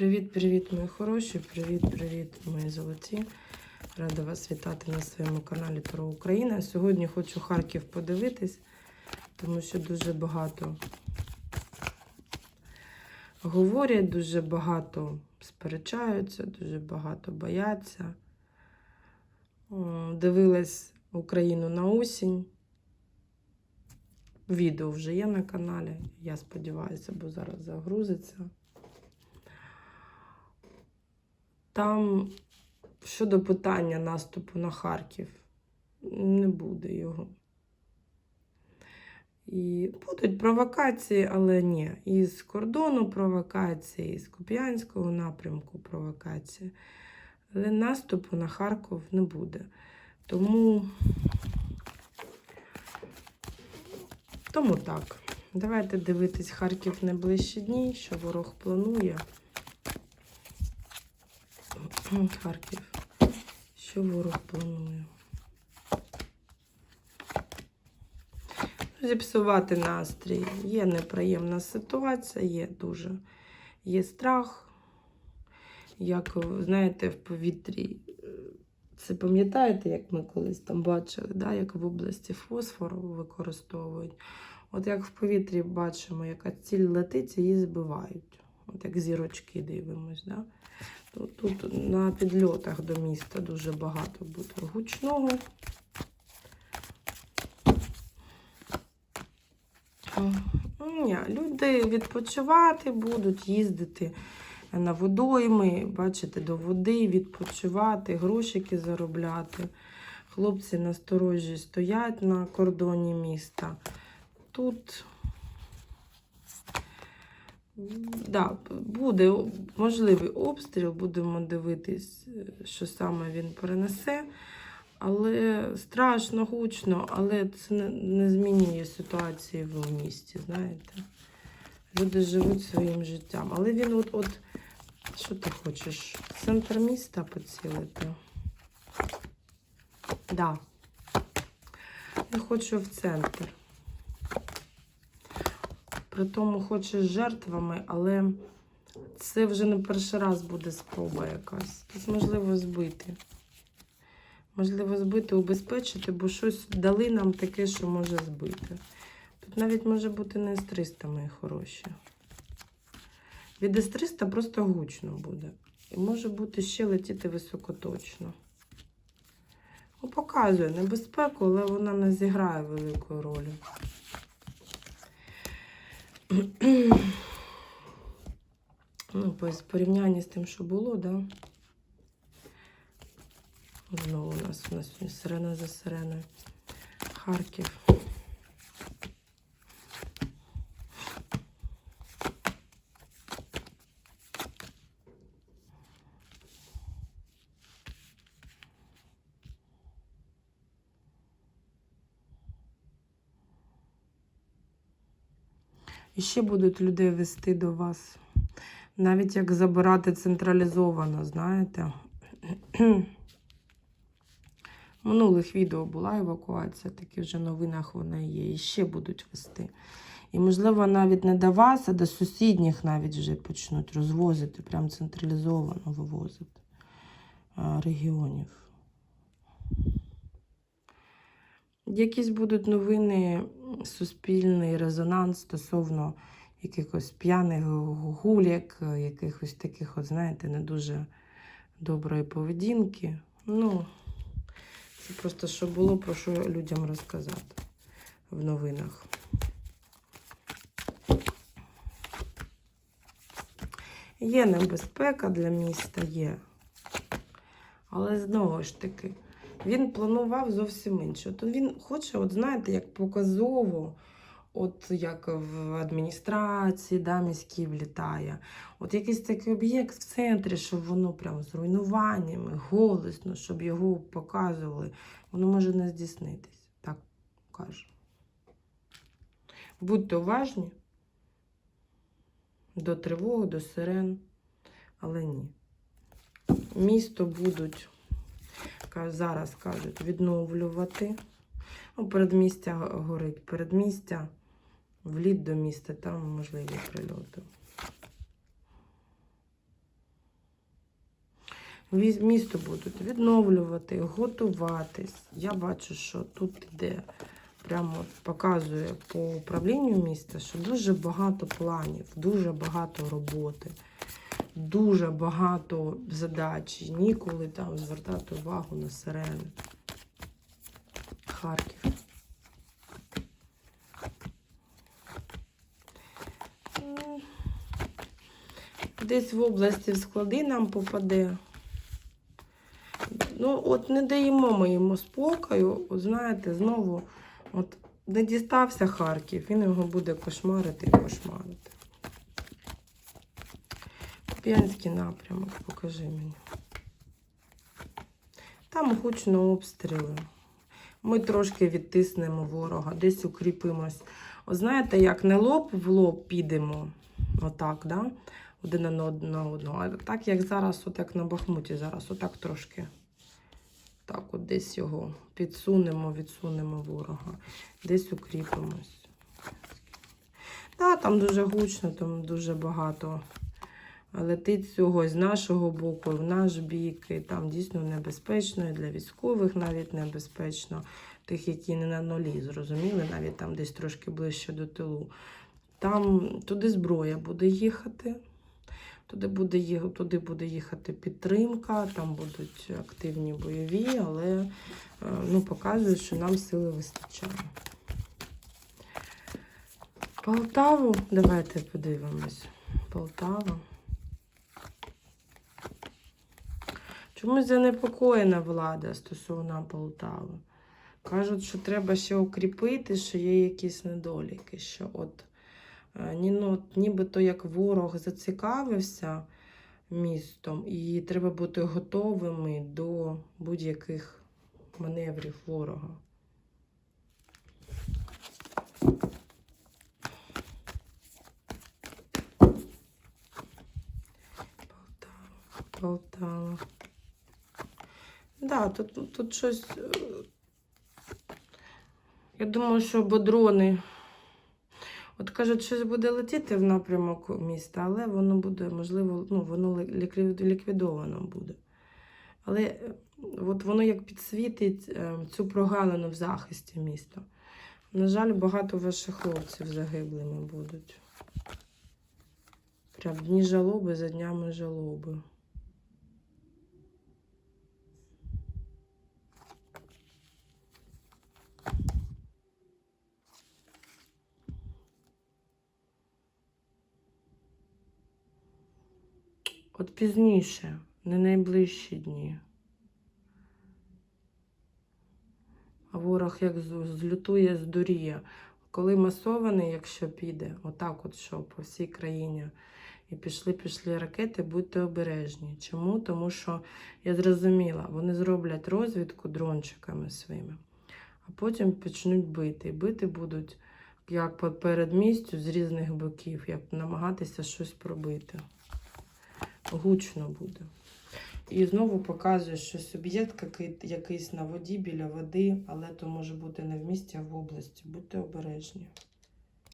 Привіт-привіт, мої хороші! Привіт-привіт, мої золоті. Рада вас вітати на своєму каналі Таро Україна. Сьогодні хочу Харків подивитись, тому що дуже багато говорять, дуже багато сперечаються, дуже багато бояться. Дивилась Україну на осінь. Відео вже є на каналі. Я сподіваюся, бо зараз загрузиться. Там щодо питання наступу на Харків не буде його. І будуть провокації, але ні. Із кордону провокації, з Куп'янського напрямку провокації. Але наступу на Харків не буде. Тому, Тому так. Давайте дивитись Харків найближчі дні, що ворог планує. Харків. Що ворог планує? Зіпсувати настрій. Є неприємна ситуація, є дуже є страх. Як, знаєте, в повітрі. Це пам'ятаєте, як ми колись там бачили, да? як в області фосфору використовують. От як в повітрі бачимо, яка ціль летить, її збивають. От як зірочки дивимось. Да? Тут, на підльотах до міста дуже багато буде гучного. Ні, люди відпочивати будуть, їздити на водойми, бачите, до води, відпочивати, грошики заробляти. Хлопці насторожі стоять на кордоні міста. Тут Да, буде можливий обстріл, будемо дивитись, що саме він перенесе. Але страшно, гучно, але це не, змінює ситуації в місті, знаєте. Люди живуть своїм життям. Але він от, от що ти хочеш? Центр міста поцілити? Да. Я хочу в центр. При тому хоче з жертвами, але це вже не перший раз буде спроба якась. Тут можливо збити. Можливо, збити, убезпечити, бо щось дали нам таке, що може збити. Тут навіть може бути не С-300, мої хороші. Від С-300 просто гучно буде. І може бути ще летіти високоточно. Ну, показує небезпеку, але вона не зіграє великої ролі. Ну, в порівнянні з тим, що було, да? Знову у нас у нас сирена за сиреною. Харків. І ще будуть людей вести до вас. Навіть як забирати централізовано, знаєте. Минулих відео була евакуація, такі вже новинах вона є. І ще будуть вести. І, можливо, навіть не до вас, а до сусідніх навіть вже почнуть розвозити, прям централізовано вивозити регіонів. Якісь будуть новини, суспільний резонанс стосовно якихось п'яних гуляк, якихось таких, от, знаєте, не дуже доброї поведінки. Ну, це просто що було, про що людям розказати в новинах. Є небезпека для міста, є. Але знову ж таки, він планував зовсім інше. То він хоче, от знаєте, як показово, от як в адміністрації, да, міській влітає. От якийсь такий об'єкт в центрі, щоб воно прям з руйнуваннями, голосно, щоб його показували, воно може не здійснитись, так каже. Будьте уважні до тривоги, до сирен, але ні. Місто будуть зараз кажуть, відновлювати. Ну, передмістя горить, передмістя, вліт до міста, там можливі прильоти. Місто будуть відновлювати, готуватись. Я бачу, що тут іде, прямо показує по управлінню міста, що дуже багато планів, дуже багато роботи, дуже багато задач. Ніколи там звертати увагу на сирени. Харків. Десь в області в склади нам попаде. Ну, от не даємо ми йому спокою. Знаєте, знову от не дістався Харків, він його буде кошмарити і кошмарити. П'янський напрямок, покажи мені. Там гучно обстріли. Ми трошки відтиснемо ворога, десь укріпимось. О, знаєте, як не лоб в лоб підемо, отак, да? один на од- одного. А так, як зараз, от як на Бахмуті, зараз, отак трошки. Так, от десь його підсунемо, відсунемо ворога, десь укріпимось. Так, там дуже гучно, там дуже багато летить цього з нашого боку, в наш бік. І там дійсно небезпечно, і для військових навіть небезпечно, тих, які не на нулі, зрозуміли, навіть там десь трошки ближче до тилу. Там туди зброя буде їхати. Туди буде, туди буде їхати підтримка, там будуть активні бойові, але е, ну, показує, що нам сили вистачає. Полтаву, давайте подивимось. Полтава. Чомусь занепокоєна влада стосовно Полтави. Кажуть, що треба ще укріпити, що є якісь недоліки. Що от, е, ну, нібито як ворог зацікавився містом, і треба бути готовими до будь-яких маневрів ворога. Полтава, Полтава. Да, тут, тут щось. е, Я думаю, що бодрони. От кажуть, щось буде летіти в напрямок міста, але воно буде, можливо, ну, воно ліквідовано буде. Але е, от воно як підсвітить е, цю прогалину в захисті міста. На жаль, багато ваших хлопців загиблими будуть. Прям дні жалоби за днями жалоби. От пізніше, не найближчі дні. А ворог як злютує, здуріє. Коли масований, якщо піде, отак от що по всій країні. І пішли, пішли ракети, будьте обережні. Чому? Тому що я зрозуміла, вони зроблять розвідку дрончиками своїми, а потім почнуть бити. Бити будуть як по передмістю з різних боків, як намагатися щось пробити. Гучно буде. І знову показує, що суб'єкт якийсь на воді біля води, але то може бути не в місті, а в області. Будьте обережні.